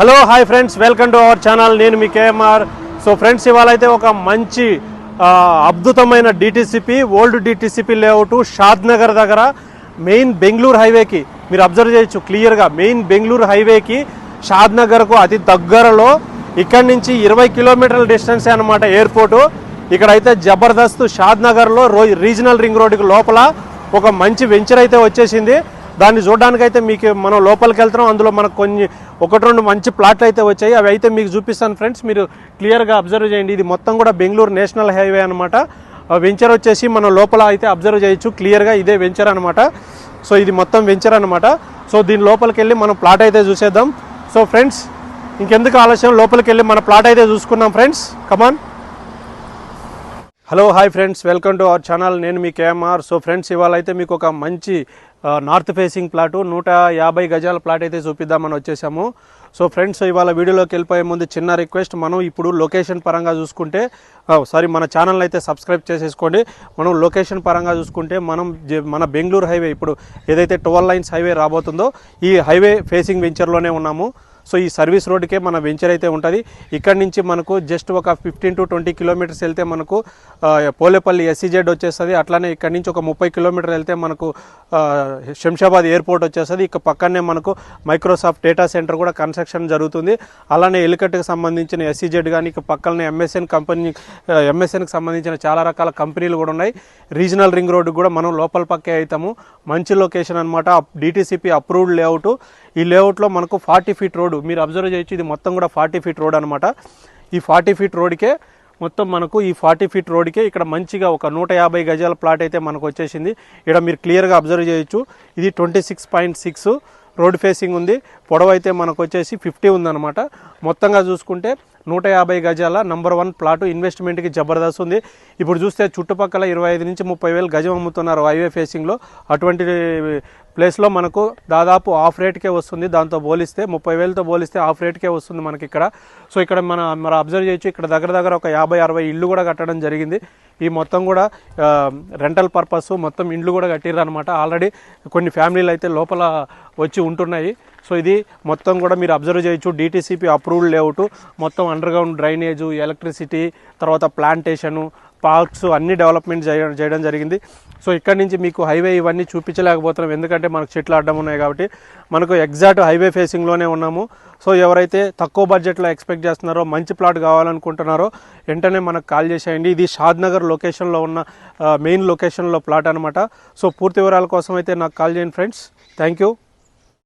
Hello hi friends welcome to our channel. నేను మీ KMR. So friends ఇవాళ అయితే ఒక మంచి అద్భుతమైన DTCP old DTCP layout Shadnagar దగ్గర మెయిన్ బెంగళూరు హైవేకి. మీరు అబ్జర్వ్ చేయొచ్చు క్లియర్గా మెయిన్ బెంగళూరు హైవేకి షాద్ నగర్కు అతి దగ్గరలో ఇక్కడి నుంచి ఇరవై కిలోమీటర్ల డిస్టెన్స్ అనమాట ఎయిర్పోర్టు. ఇక్కడైతే జబర్దస్త్ షాద్ నగర్లో రో రీజనల్ రింగ్ రోడ్డుకి లోపల ఒక మంచి వెంచర్ అయితే వచ్చేసింది. దాన్ని చూడడానికైతే అయితే మీకు మనం లోపలికి వెళ్తున్నాం. అందులో మనకు కొన్ని ఒకటి రెండు మంచి ప్లాట్లు అయితే వచ్చాయి. అవి అయితే మీకు చూపిస్తాను ఫ్రెండ్స్. మీరు క్లియర్గా అబ్జర్వ్ చేయండి. ఇది మొత్తం కూడా బెంగళూరు నేషనల్ హైవే అనమాట వెంచర్ వచ్చేసి మనం లోపల అయితే అబ్జర్వ్ చేయొచ్చు. క్లియర్గా ఇదే వెంచర్ అనమాట సో ఇది మొత్తం వెంచర్ అనమాట సో దీని లోపలికి వెళ్ళి మనం ప్లాట్ అయితే చూసేద్దాం. సో ఫ్రెండ్స్ ఇంకెందుకు ఆలస్యం? లోపలికి వెళ్ళి మన ప్లాట్ అయితే చూసుకున్నాం friends. Come on hello hi friends welcome to our channel నేను మీ కేఎంఆర్ సో ఫ్రెండ్స్ ఇవాళ అయితే మీకు ఒక మంచి నార్త్ ఫేసింగ్ ప్లాటు నూట యాభై గజాల ప్లాట్ అయితే చూపిద్దామని వచ్చేసాము. సో ఫ్రెండ్స్ ఇవాళ వీడియోలోకి వెళ్ళిపోయే ముందు చిన్న రిక్వెస్ట్ మనం ఇప్పుడు లొకేషన్ పరంగా చూసుకుంటే uh, సారీ మన ఛానల్ అయితే సబ్స్క్రైబ్ చేసేసుకోండి. మనం లొకేషన్ పరంగా చూసుకుంటే మనం మన బెంగళూరు హైవే ఇప్పుడు ఏదైతే ట్వెల్వ్ లైన్స్ హైవే రాబోతుందో ఈ హైవే ఫేసింగ్ వెంచర్లోనే ఉన్నాము. సో ఈ సర్వీస్ రోడ్డుకే మన వెంచర్ అయితే ఉంటుంది. ఇక్కడ నుంచి మనకు జస్ట్ ఒక ఫిఫ్టీన్ టు ట్వంటీ కిలోమీటర్స్ వెళ్తే మనకు పోలేపల్లి ఎస్సీజెడ్ వచ్చేస్తుంది. అట్లానే ఇక్కడ నుంచి ఒక ముప్పై కిలోమీటర్ వెళ్తే మనకు శంషాబాద్ ఎయిర్పోర్ట్ వచ్చేస్తుంది. ఇక పక్కనే మనకు మైక్రోసాఫ్ట్ డేటా సెంటర్ కూడా కన్స్ట్రక్షన్ జరుగుతుంది. అలానే ఎలికట్కి సంబంధించిన ఎస్సీజెడ్ కానీ ఇక పక్కనే ఎంఎస్ఎన్ కంపెనీ ఎంఎస్ఎన్కి సంబంధించిన చాలా రకాల కంపెనీలు కూడా ఉన్నాయి. రీజనల్ రింగ్ రోడ్డు కూడా మనం లోపల పక్కే అవుతాము. మంచి లొకేషన్ అనమాట డిటీసీపీ అప్రూవ్డ్ లేఅవుట్ ఈ లేఅవుట్లో మనకు ఫార్టీ ఫీట్ రోడ్ మీరు అబ్జర్వ్ చేయొచ్చు ఇది మొత్తం కూడా ఫార్టీ ఫీట్ రోడ్ అనమాట ఈ ఫార్టీ ఫీట్ రోడ్కే మొత్తం మనకు ఈ ఫార్టీ ఫీట్ రోడ్కే ఇక్కడ మంచిగా ఒక నూట యాభై గజాల ప్లాట్ అయితే మనకు వచ్చేసింది. ఇక్కడ మీరు క్లియర్గా అబ్జర్వ్ చేయొచ్చు. ఇది twenty six point six road facing ఉంది. పొడవు అయితే మనకు వచ్చేసి ఫిఫ్టీ ఉందన్నమాట. మొత్తంగా చూసుకుంటే నూట యాభై గజాల నంబర్ వన్ ప్లాటు ఇన్వెస్ట్మెంట్కి జబర్దస్త్ ఉంది. ఇప్పుడు చూస్తే చుట్టుపక్కల ఇరవై ఐదు నుంచి ముప్పై వేలు గజం అమ్ముతున్నారు హైవే ఫేసింగ్లో అటువంటి ప్లేస్లో మనకు దాదాపు ఆఫ్ రేట్కే వస్తుంది. దాంతో పోలిస్తే ముప్పై వేలతో పోలిస్తే ఆఫ్ రేట్కే వస్తుంది మనకి ఇక్కడ. సో ఇక్కడ మన మనం అబ్జర్వ్ చేయొచ్చు ఇక్కడ దగ్గర దగ్గర ఒక యాభై అరవై ఇల్లు కూడా కట్టడం జరిగింది. ఈ మొత్తం కూడా రెంటల్ పర్పస్ మొత్తం ఇండ్లు కూడా కట్టిర్రు అనమాట ఆల్రెడీ కొన్ని ఫ్యామిలీలు అయితే లోపల వచ్చి ఉంటున్నాయి. సో ఇది మొత్తం కూడా మీరు అబ్జర్వ్ చేయొచ్చు. డీటీసీపీ అప్రూవ్డ్ లేఅవుట్ మొత్తం అండర్గ్రౌండ్ డ్రైనేజు ఎలక్ట్రిసిటీ తర్వాత ప్లాంటేషను పార్క్స్ అన్ని డెవలప్మెంట్ చేయడం జరిగింది. సో ఇక్కడ నుంచి మీకు హైవే ఇవన్నీ చూపించలేకపోతున్నాం. ఎందుకంటే మనకు చెట్లు అడ్డం ఉన్నాయి కాబట్టి మనకు ఎగ్జాక్ట్ హైవే ఫేసింగ్లోనే ఉన్నాము. సో ఎవరైతే తక్కువ బడ్జెట్లో ఎక్స్పెక్ట్ చేస్తున్నారో మంచి ప్లాట్ కావాలనుకుంటున్నారో వెంటనే మనకు కాల్ చేసేయండి. ఇది షాద్ నగర్ లొకేషన్లో ఉన్న మెయిన్ లొకేషన్లో ప్లాట్ అనమాట సో పూర్తి వివరాల కోసం అయితే నాకు కాల్ చేయండి ఫ్రెండ్స్ థ్యాంక్ యూ